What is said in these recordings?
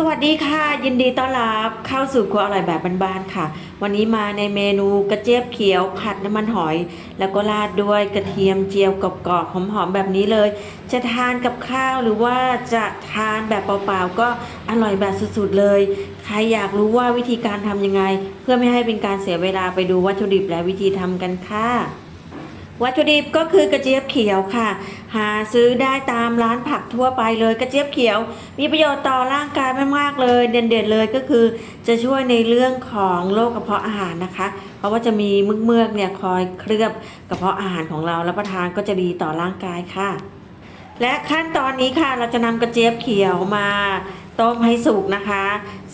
สวัสดีค่ะ ยินดีต้อนรับเข้าสู่ครัวอร่อยแบบบ้านๆค่ะ วันนี้มาในเมนูกระเจี๊ยบเขียวผัดน้ำมันหอย แล้วก็ราดด้วยกระเทียมเจียวกรอบๆหอมๆแบบนี้เลย จะทานกับข้าวหรือว่าจะทานแบบเปล่าๆก็อร่อยแบบสุดๆเลย ใครอยากรู้ว่าวิธีการทำยังไง เพื่อไม่ให้เป็นการเสียเวลาไปดูวัตถุดิบและวิธีทำกันค่ะ วัตถุดิบก็คือกระเจี๊ยบเขียวค่ะ หาซื้อได้ตามร้านผักทั่วไปเลยกระเจี๊ยบเขียว มีประโยชน์ต่อร่างกายมากๆเลย เด่นๆเลยก็คือ จะช่วยในเรื่องของโรคกระเพาะอาหารนะคะ เพราะว่าจะมีมึกเมือกๆเนี่ยคอยเคลือบกระเพาะอาหารของเรารับประทานก็จะดีต่อร่างกายค่ะ และขั้นตอนนี้ค่ะเราจะนำกระเจี๊ยบเขียวมา ต้มให้สุกนะคะ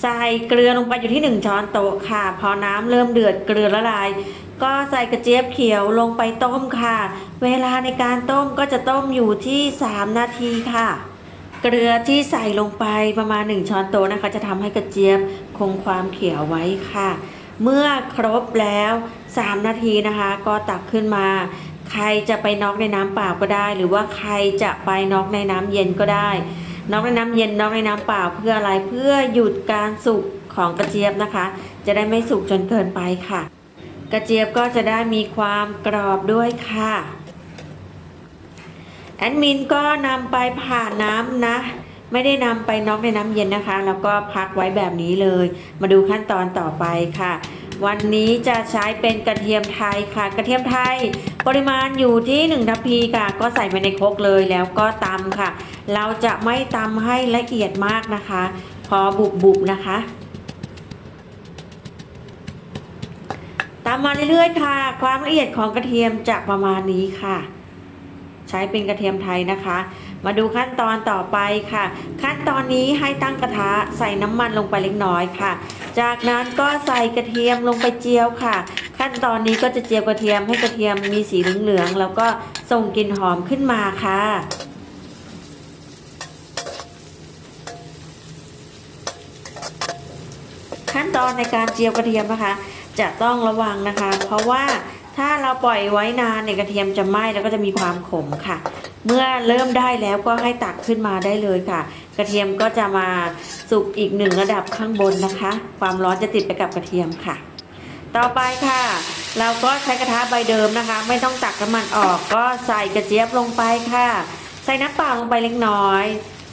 ใส่เกลือลงไปอยู่ที่ 1 ช้อนโต๊ะค่ะ พอน้ำเริ่มเดือดเกลือละลาย ก็ใส่กระเจี๊ยบเขียวลงไปต้มค่ะ เวลาในการต้มก็จะต้มอยู่ที่ 3 นาทีค่ะ เกลือที่ใส่ลงไปประมาณ 1 ช้อนโต๊ะนะคะ จะทำให้กระเจี๊ยบคงความเขียวไว้ค่ะ เมื่อครบแล้ว 3 นาทีนะคะ ก็ตักขึ้นมาใครจะไปน็อกในน้ำเปล่าก็ได้ หรือว่าใครจะไปน็อกในน้ำเย็นก็ได้ น็อกในน้ำเย็นน็อกในน้ำเปล่าเพื่ออะไรเพื่อหยุดการสุกของกระเจี๊ยบนะคะ จะได้ไม่สุกจนเกินไปค่ะ กระเจี๊ยบก็จะได้มีความกรอบด้วยค่ะแอดมินก็นำไปผ่านน้ำนะ ไม่ได้นำไปน็อกในน้ำเย็นนะคะ แล้วก็พักไว้แบบนี้เลย มาดูขั้นตอนต่อไปค่ะ วันนี้จะใช้เป็นกระเทียมไทยค่ะ กระเทียมไทยปริมาณอยู่ที่1ทัพพีค่ะ ก็ใส่ไปในครกเลยแล้วก็ตำค่ะ เราจะไม่ตำให้ละเอียดมากนะคะ พอบุบๆนะคะตามมาเรื่อยๆค่ะ ความละเอียดของกระเทียมจะประมาณนี้ค่ะ ใช้เป็นกระเทียมไทยนะคะ มาดูขั้นตอนต่อไปค่ะ ขั้นตอนนี้ให้ตั้งกระทะใส่น้ำมันลงไปเล็กน้อยค่ะ จากนั้นก็ใส่กระเทียมลงไปเจียวค่ะ ขั้นตอนนี้ก็จะเจียวกระเทียมให้กระเทียมมีสีเหลืองๆแล้วก็ส่งกลิ่นหอมขึ้นมาค่ะขั้นตอนในการเจียวกระเทียมนะคะ จะต้องระวังนะคะ เพราะว่าถ้าเราปล่อยไว้นานเนี่ยกระเทียมจะไหม้แล้วก็จะมีความขมค่ะ เมื่อเริ่มได้แล้วก็ให้ตักขึ้นมาได้เลยค่ะ กระเทียมก็จะมาสุกอีกหนึ่งระดับข้างบนนะคะ ความร้อนจะติดไปกับกระเทียมค่ะ ต่อไปค่ะ เราก็ใช้กระทะใบเดิมนะคะ ไม่ต้องตักน้ำมันออกก็ใส่กระเจี๊ยบลงไปค่ะ ใส่น้ำเปล่าลงไปเล็กน้อย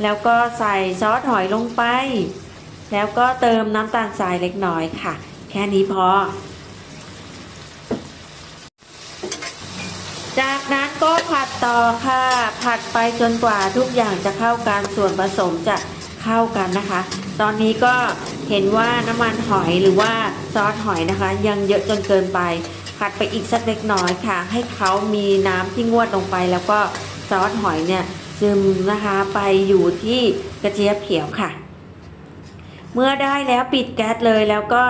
แล้วก็ใส่ซอสหอยลงไป แล้วก็เติมน้ำตาลทรายเล็กน้อยค่ะ แค่นี้พอจากนั้น ต่อค่ะ ผัดไปจนกว่าทุกอย่างจะเข้ากันส่วนผสมจะเข้ากันนะคะ ตอนนี้ก็เห็นว่าน้ำมันหอยหรือว่าซอสหอยนะคะ ยังเยอะจนเกินไป ผัดไปอีกสักเล็กน้อยค่ะ ให้เขามีน้ำที่งวดลงไป แล้วก็ซอสหอยเนี่ยซึมนะคะไปอยู่ที่กระเจี๊ยบเขียวค่ะ เมื่อได้แล้วปิดแก๊สเลยแล้วก็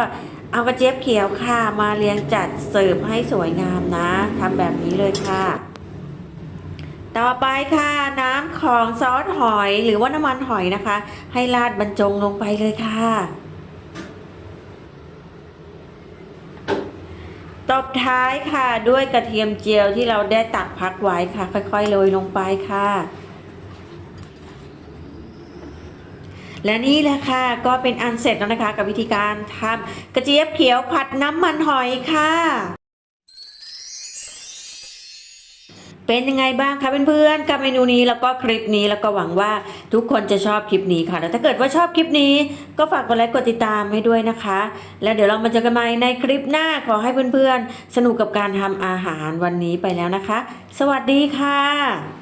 เอากระเจี๊ยบเขียวค่ะ มาเรียงจัดเสิร์ฟให้สวยงามนะทำแบบนี้เลยค่ะ ต่อไปค่ะ น้ำของซอสหอยหรือว่าน้ำมันหอยนะคะ ให้ราดบรรจงลงไปเลยค่ะ ตบท้ายค่ะด้วยกระเทียมเจียวที่เราได้ตักพักไว้ค่ะ ค่อยๆโรยลงไปค่ะ และนี่แหละค่ะก็เป็นอันเสร็จแล้วนะคะ กับวิธีการทำกระเจี๊ยบเขียวผัดน้ำมันหอยค่ะ เป็นยังไงบ้างคะเพื่อนๆกับเมนูนี้แล้วก็คลิปนี้แล้วก็หวังว่าทุกคนจะชอบคลิปนี้ค่ะแล้วถ้าเกิดว่าชอบคลิปนี้ ก็ฝากกดไลค์กดติดตามให้ด้วยนะคะ แล้วเดี๋ยวเรามาเจอกันใหม่ในคลิปหน้าขอให้เพื่อนๆ สนุกกับการทำอาหารวันนี้ไปแล้วนะคะ สวัสดีค่ะ